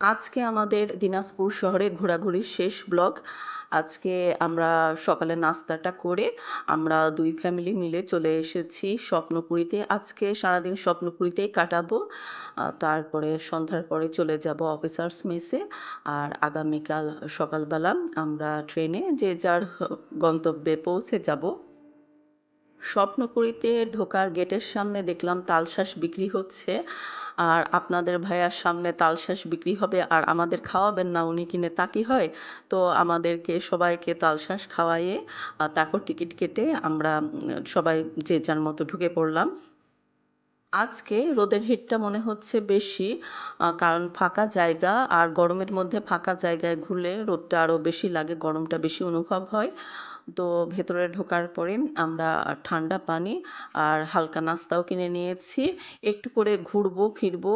আজকে আমাদের দিনাজপুর শহরে ঘোরাঘুরির শেষ ব্লগ। আজকে আমরা সকালে নাস্তাটা করে আমরা দুই ফ্যামিলি মিলে চলে এসেছি স্বপ্নপুরীতে। আজকে সারাদিন স্বপ্নপুরীতেই কাটাবো। তারপরে সন্ধ্যার পরে চলে যাব অফিসার্স মেসে আর আগামীকাল সকালবেলা আমরা ট্রেনে যে যার গন্তব্যে পৌঁছে যাব। স্বপ্নপুরীতে ঢোকার গেটের সামনে দেখলাম তালশাঁস বিক্রি হচ্ছে। আর আপনাদের ভাইয়ার সামনে তালশাঁস বিক্রি হবে আর আমাদের খাওয়াবেন না, উনি কিনে তা কি হয়। তো আমাদেরকে সবাইকে তালশাঁস খাওয়াইয়ে তারপর টিকিট কেটে আমরা সবাই যে যার মতো ঢুকে পড়লাম। আজকে রোদের হিটটা মনে হচ্ছে বেশি কারণ ফাঁকা জায়গা আর গরমের মধ্যে ফাঁকা জায়গায় ঘুরলে রোদটা আরও বেশি লাগে, গরমটা বেশি অনুভব হয়। তো ভেতরে ঢোকার পরে আমরা ঠান্ডা পানি আর হালকা নাস্তাও কিনে নিয়েছি। একটু করে ঘুরবো, ফিরবো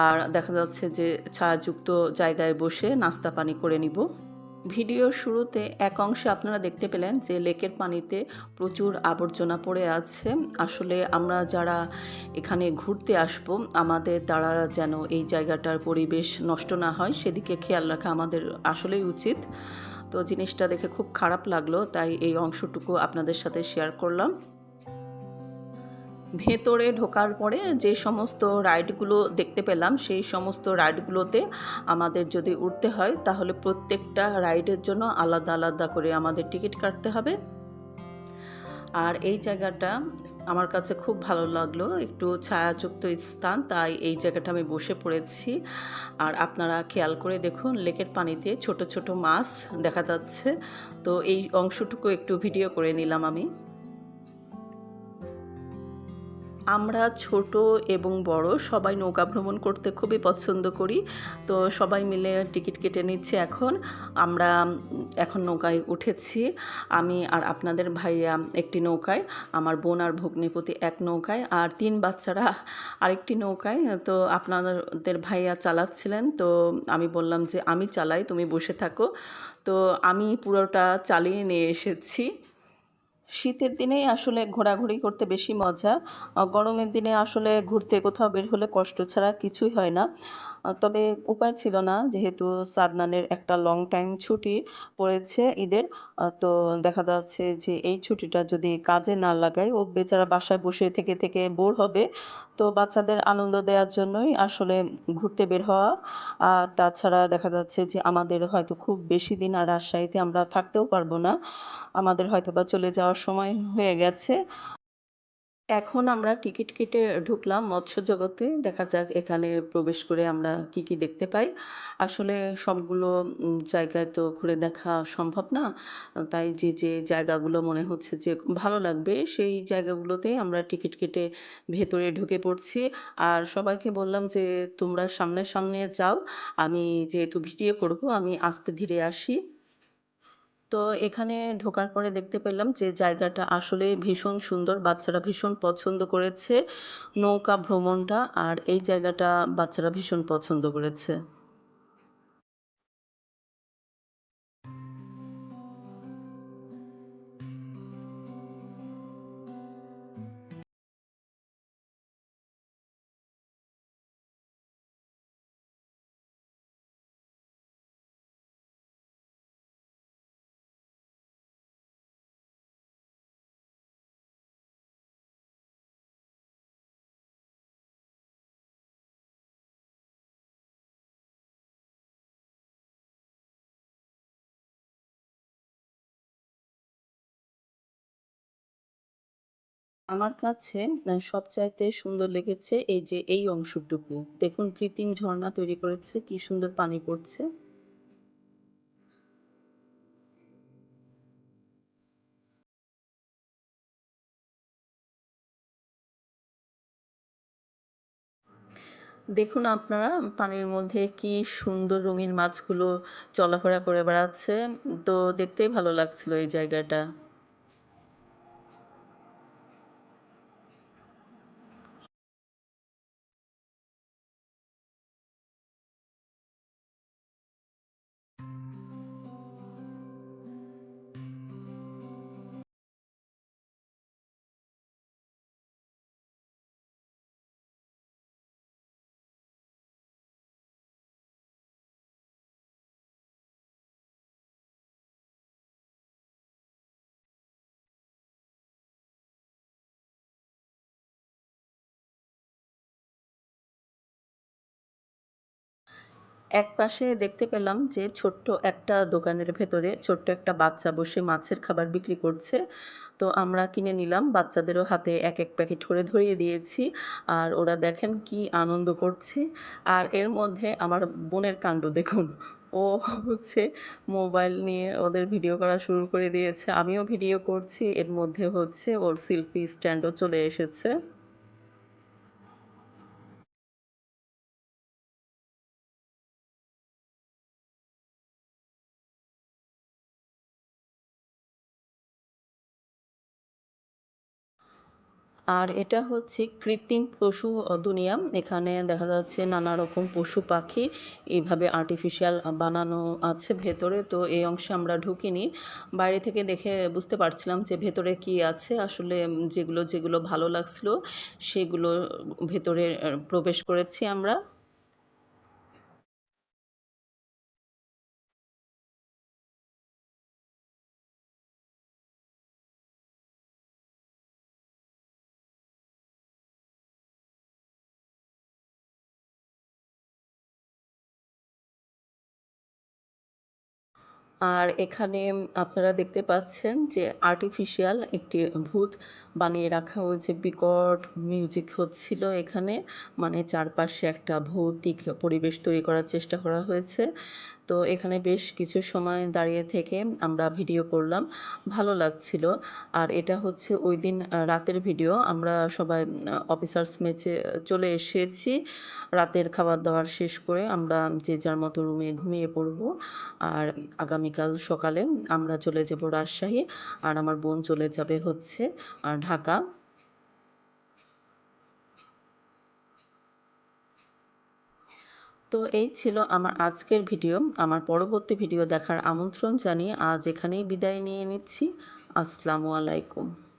আর দেখা যাচ্ছে যে ছায়াযুক্ত জায়গায় বসে নাস্তা পানি করে নিব। ভিডিওর শুরুতে এক অংশে আপনারা দেখতে পেলেন যে লেকের পানিতে প্রচুর আবর্জনা পড়ে আছে। আসলে আমরা যারা এখানে ঘুরতে আসব, আমাদের দ্বারা যেন এই জায়গাটার পরিবেশ নষ্ট না হয়, সেদিকে খেয়াল রাখা আমাদের আসলেই উচিত। তো জিনিসটা দেখে খুব খারাপ লাগল, তাই এই অংশটুকু আপনাদের সাথে শেয়ার করলাম। ভেতরে ঢোকার পরে যে সমস্ত রাইডগুলো দেখতে পেলাম, সেই সমস্ত রাইডগুলোতে আমাদের যদি উঠতে হয়, তাহলে প্রত্যেকটা রাইডের জন্য আলাদা আলাদা করে আমাদের টিকিট কাটতে হবে। আর এই জায়গাটা আমার কাছে খুব ভালো লাগল, একটু ছায়াযুক্ত স্থান, তাই এই জায়গাটা আমি বসে পড়েছি। আর আপনারা খেয়াল করে দেখুন, লেকের পানিতে ছোট ছোট মাছ দেখা যাচ্ছে। তো এই অংশটুকু একটু ভিডিও করে নিলাম আমি। আমরা ছোট এবং বড় সবাই নৌকা ভ্রমণ করতে খুবই পছন্দ করি। তো সবাই মিলে টিকিট কেটে নিচ্ছে এখন। আমরা এখন নৌকায় উঠেছি। আমি আর আপনাদের ভাইয়া একটি নৌকায়, আমার বোন আর ভগ্নিপতি এক নৌকায় আর তিন বাচ্চারা আরেকটি নৌকায়। তো আপনাদের ভাইয়া চালাচ্ছিলেন। তো আমি বললাম যে, আমি চালাই, তুমি বসে থাকো। তো আমি পুরোটা চালিয়ে নিয়ে এসেছি। শীতের দিনেই আসলে ঘোরাঘুরি করতে বেশি মজা। গরমের দিনে আসলে ঘুরতে কোথাও বের হলে কষ্ট ছাড়া কিছুই হয় না। তবে উপায় ছিল না। যেহেতু সাদনানের একটা লং টাইম ছুটি পড়েছে ঈদের তো দেখা যাচ্ছে যে এই ছুটিটা যদি কাজে না লাগায় ও বেচারা বাসায় বসে থেকে থেকে বোর হবে। তো বাচ্চাদের আনন্দ দেওয়ার জন্যই আসলে ঘুরতে বের হওয়া। আর তাছাড়া দেখা যাচ্ছে যে আমাদের হয়তো খুব বেশি দিন আর রাজশাহীতে আমরা থাকতেও পারব না। আমাদের হয়তো বা চলে যাওয়ার সময় হয়ে গেছে। এখন আমরা টিকিট কেটে ঢুকলাম মৎস্য জগতে দেখা যাক এখানে প্রবেশ করে আমরা কি কি দেখতে পাই। আসলে সবগুলো জায়গায় তো ঘুরে দেখা সম্ভব না। তাই যে যে জায়গাগুলো মনে হচ্ছে যে ভালো লাগবে, সেই জায়গাগুলোতে আমরা টিকিট কেটে ভেতরে ঢুকে পড়ছি। আর সবাইকে বললাম যে, তোমরা সামনে সামনে যাও। আমি যেহেতু ভিডিও করব, আমি আস্তে ধীরে আসি। তো এখানে ঢোকার পরে দেখতে পেলাম যে জায়গাটা আসলে ভীষণ সুন্দর, বাচ্চারা ভীষণ পছন্দ করেছে। নৌকা ভ্রমণটা আর এই জায়গাটা বাচ্চারা ভীষণ পছন্দ করেছে। আমার কাছে সবচাইতে সুন্দর লেগেছে এই যে এই অংশটুকু দেখুন, কৃত্রিম ঝর্ণা তৈরি করেছে, কি সুন্দর পানি পড়ছে দেখুন আপনারা, পানির মধ্যে কি সুন্দর রঙিন মাছগুলো চলাফেরা করে বেড়াচ্ছে। তো দেখতেই ভালো লাগছিল এই জায়গাটা। একপাশে দেখতে পেলাম যে ছোট্ট একটা দোকানের ভেতরে ছোট্ট একটা বাচ্চা বসে মাছের খাবার বিক্রি করছে। তো আমরা কিনে নিলাম। বাচ্চাদেরও হাতে এক, এক প্যাকেট করে ধরিয়ে দিয়েছি। আর ওরা দেখেন কি আনন্দ করছে। আর এর মধ্যে আমার বোনের কাণ্ড দেখুন। ও হচ্ছে মোবাইল নিয়ে ওদের ভিডিও করা শুরু করে দিয়েছে। আমিও ভিডিও করছি। এর মধ্যে হচ্ছে ওর সেলফি স্ট্যান্ডও চলে এসেছে। আর এটা হচ্ছে কৃত্রিম পশু দুনিয়া। এখানে দেখা যাচ্ছে নানা রকম পশু-পাখি এইভাবে আর্টিফিশিয়াল বানানো আছে ভেতরে। তো এই অংশে আমরা ঢুকিনি। বাইরে থেকে দেখে বুঝতে পারছিলাম যে ভেতরে কি আছে। আসলে যেগুলো, যেগুলো ভালো লাগছিল সেগুলো ভেতরে প্রবেশ করেছি আমরা। আর এখানে আপনারা দেখতে পাচ্ছেন যে আর্টিফিশিয়াল একটি ভূত বানিয়ে রাখা হয়েছে। বিকট মিউজিক হচ্ছিল এখানে। মানে চারপাশে একটা ভৌতিক পরিবেশ তৈরি করার চেষ্টা করা হয়েছে। তো এখানে বেশ কিছু সময় দাঁড়িয়ে থেকে আমরা ভিডিও করলাম। ভালো লাগছিল। আর এটা হচ্ছে ওই দিন রাতের ভিডিও। আমরা সবাই অফিসার্স মেসে চলে এসেছি। রাতের খাবার-দাবার শেষ করে আমরা যে যার মতো রুমে ঘুমিয়ে পড়ব। আর আগামীকাল সকালে আমরা চলে যাব রাজশাহী। আর আমার বোন চলে যাবে হচ্ছে ঢাকা। তো এই ছিল আমার আজকের ভিডিও। আমার পরবর্তী ভিডিও দেখার আমন্ত্রণ জানিয়ে আজ এখানেই বিদায় নিয়ে নিচ্ছি। আসসালামু আলাইকুম।